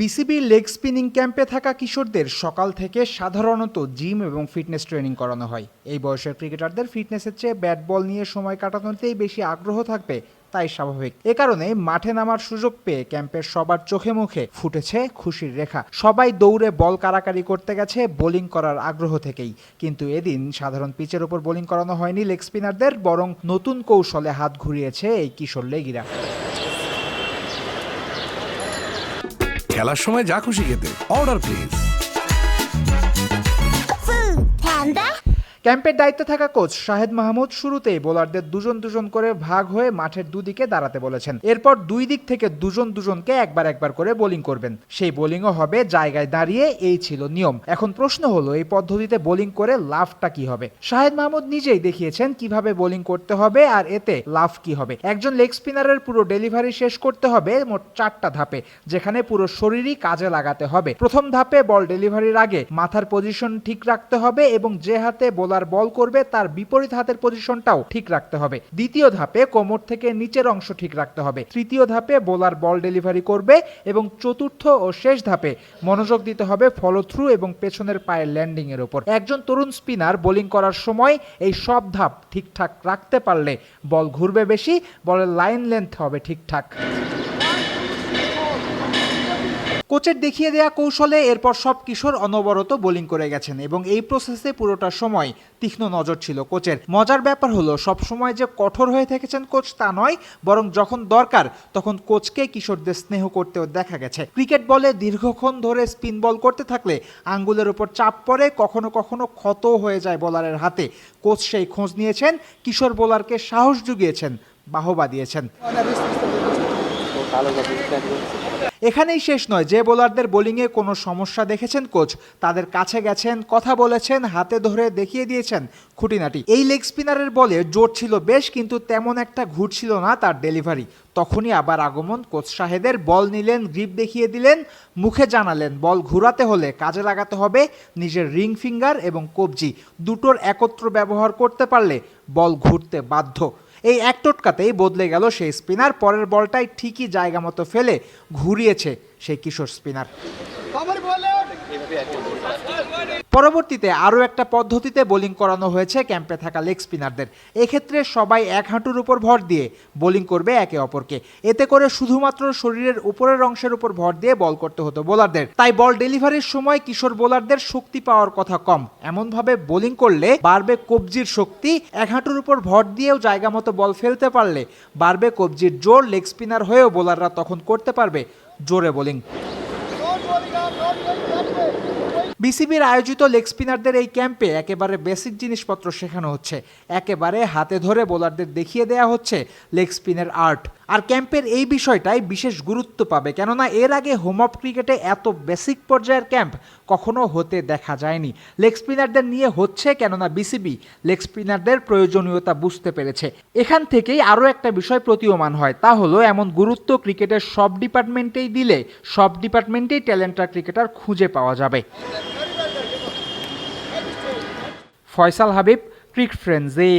বিসিবির leg spinning ক্যাম্পে থাকা কিশোরদের সকাল থেকে সাধারণত জিম এবং ফিটনেস ট্রেনিং করানো হয়। এই বয়সের ক্রিকেটারদের ফিটনেসের চেয়ে ব্যাট বল নিয়ে সময় কাটানোতেই বেশি আগ্রহ থাকবে, তাই স্বাভাবিক। এ কারণে মাঠে নামার সুযোগ পেয়ে ক্যাম্পের সবার চোখে মুখে ফুটেছে খুশির রেখা। সবাই দৌড়ে বল কারাকারি করতে গেছে বোলিং করার আগ্রহ থেকেই। কিন্তু এদিন সাধারণ পিচের ওপর বোলিং করানো হয়নি লেগ স্পিনারদের বরং নতুন কৌশলে হাত ঘুরিয়েছে এই কিশোর লেগিরা খেলার সময় যা খুশি খেতে। অর্ডার প্লিজ ক্যাম্পের দায়িত্বে থাকা কোচ শাহেদ মাহমুদ শুরুতেই বোলারদের দুজন দুজন করে ভাগ হয়ে মাঠের দুদিকে দাঁড়াতে বলেছেন। এরপর দুই দিক থেকে দুজন দুজনকে একবার একবার করে বোলিং করবেন। সেই বোলিংও হবে জায়গায় দাঁড়িয়ে, এই ছিল নিয়ম। এখন প্রশ্ন হলো, এই পদ্ধতিতে বোলিং করে লাভটা কি হবে? শাহেদ মাহমুদ নিজেই দেখিয়েছেন কীভাবে বোলিং করতে হবে আর এতে লাভ কি হবে। একজন লেগ স্পিনারের পুরো ডেলিভারি শেষ করতে হবে মোট চারটা ধাপে, যেখানে পুরো শরীরই কাজে লাগাতে হবে। প্রথম ধাপে বল ডেলিভারির আগে মাথার পজিশন ঠিক রাখতে হবে এবং যে হাতে বোলার বল করবে, তার বিপরীত হাতের পজিশনটাও ঠিক রাখতে হবে। দ্বিতীয় ধাপে কোমর থেকে নিচের অংশ ঠিক রাখতে হবে। তৃতীয় ধাপে বোলার বল ডেলিভারি করবে এবং চতুর্থ ও শেষ ধাপে মনোযোগ দিতে হবে ফলো থ্রু এবং পেছনের পায়ের ল্যান্ডিং এর উপর। একজন তরুণ স্পিনার বোলিং করার সময় এই সব ধাপ ঠিকঠাক রাখতে পারলে বল ঘুরবে বেশি, বলের লাইন লেন্থ হবে ঠিকঠাক। কোচের দেখিয়ে দেয়া কৌশলে এরপর সব কিশোর অনবরত বোলিং করে গেছেন এবং এই প্রসেসে পুরোটা সময় তীক্ষ্ণ নজর ছিল কোচের। মজার ব্যাপার হলো, সব সময় যে কঠোর হয়ে থেকেছেন কোচ তা নয়, বরং যখন দরকার, তখন কোচকে কিশোরদের স্নেহ করতেও দেখা গেছে। ক্রিকেট বলে দীর্ঘক্ষণ ধরে স্পিন বল করতে থাকলে আঙ্গুলের উপর চাপ পড়ে কখনো কখনো ক্ষত হয়ে যায় বোলারের হাতে। কোচ সেই খোঁজ নিয়েছেন, কিশোর বোলারকে সাহস জুগিয়েছেন, বাহবা দিয়েছেন। এখানেই শেষ নয়। যে বোলারদের বোলিংয়ে কোনো সমস্যা দেখেছেন কোচ, তাদের কাছে গেছেন, কথা বলেছেন, হাতে ধরে দেখিয়ে দিয়েছেন খুঁটিনাটি। এই লেগ স্পিনারের বলে জোর ছিল বেশ, কিন্তু তেমন একটা ঘুরছিল না তার ডেলিভারি তখনই আবার আগমন। কোচ শাহেদের বল নিলেন গ্রিপ দেখিয়ে দিলেন, মুখে জানালেন, বল ঘুরাতে হলে কাজে লাগাতে হবে, নিজের রিং ফিঙ্গার এবং কবজি। দুটোর একত্র ব্যবহার করতে পারলে বল ঘুরতে বাধ্য। এই এক টোটকাতেই বদলে গেল সেই স্পিনার, পরের বলটাই ঠিকই জায়গা মতো ফেলে ঘুরিয়েছে সেই কিশোর স্পিনার। পরবর্তীতে আরও একটা পদ্ধতিতে বোলিং করানো হয়েছে ক্যাম্পে থাকা লেগ স্পিনারদের এক্ষেত্রে সবাই এক হাঁটুর উপর ভর দিয়ে বোলিং করবে একে অপরকে এতে করে শুধুমাত্র শরীরের উপরের অংশের উপর ভর দিয়ে বল করতে হতো বোলারদের তাই বল ডেলিভারির সময় কিশোর বোলারদের শক্তি পাওয়ার কথা কম এমনভাবে বোলিং করলে বাড়বে কবজির শক্তি এক হাঁটুর উপর ভর দিয়েও জায়গা মতো বল ফেলতে পারলে বাড়বে কবজির জোর লেগ স্পিনার হয়েও বোলাররা তখন করতে পারবে জোরে বোলিং বিসিবির আয়োজিত লেগ স্পিনারদের এই ক্যাম্পে একেবারে বেসিক জিনিসপত্র শেখানো হচ্ছে। একেবারে হাতে ধরে বোলারদের দেখিয়ে দেয়া হচ্ছে লেগ স্পিনের আর্ট। আর ক্যাম্পের এই বিষয়টাই বিশেষ গুরুত্ব পাবে। কেননা এর আগে হোম অফ ক্রিকেটে এত বেসিক পর্যায়ের ক্যাম্প কখনো হতে দেখা যায়নি। লেগ স্পিনারদের নিয়ে হচ্ছে কেননা বিসিবি লেগ স্পিনারদের প্রয়োজনীয়তা বুঝতে পেরেছে। এখান থেকেই আরও একটা বিষয় প্রতীয়মান হয়, তা হলো এমন গুরুত্ব ক্রিকেটের সব ডিপার্টমেন্টেই দিলে সব ডিপার্টমেন্টেই ট্যালেন্টার ক্রিকেটার খুঁজে পাওয়া যাবে। ফয়সাল হাবিব, ক্রিক ফ্রেন্ডসে।